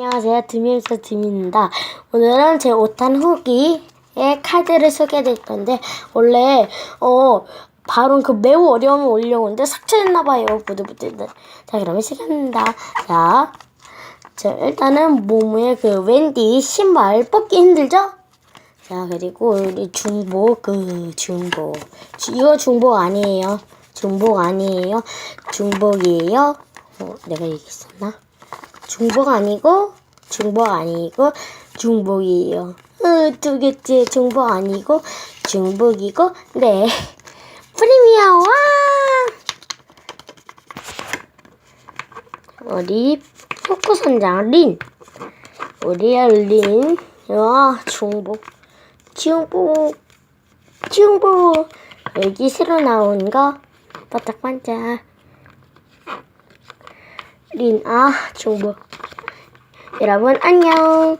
안녕하세요. 드미에서 드미입니다. 오늘은 제 5탄 후기의 카드를 소개해드릴 건데, 원래, 어, 바로 그 매우 어려움을 올려오는데 삭제했나봐요. 부들부들. 자, 그러면 시작합니다. 자, 자, 일단은 모모의 그 웬디 신발 뽑기 힘들죠? 자, 그리고 우리 중복, 그, 중복. 주- 이거 중복 아니에요. 중복 아니에요. 중복이에요. 어, 내가 얘기했었나? 중복 아니고, 중복 아니고, 중복이에요. 으, 두 개째 중복 아니고, 중복이고, 네. 프리미어, 와! 우리 포크 선장 린. 우리의 린. 와, 중복. 중복. 중복. 여기 새로 나온 거. 반짝반짝. 린, 아, 중복. 여러분, 안녕.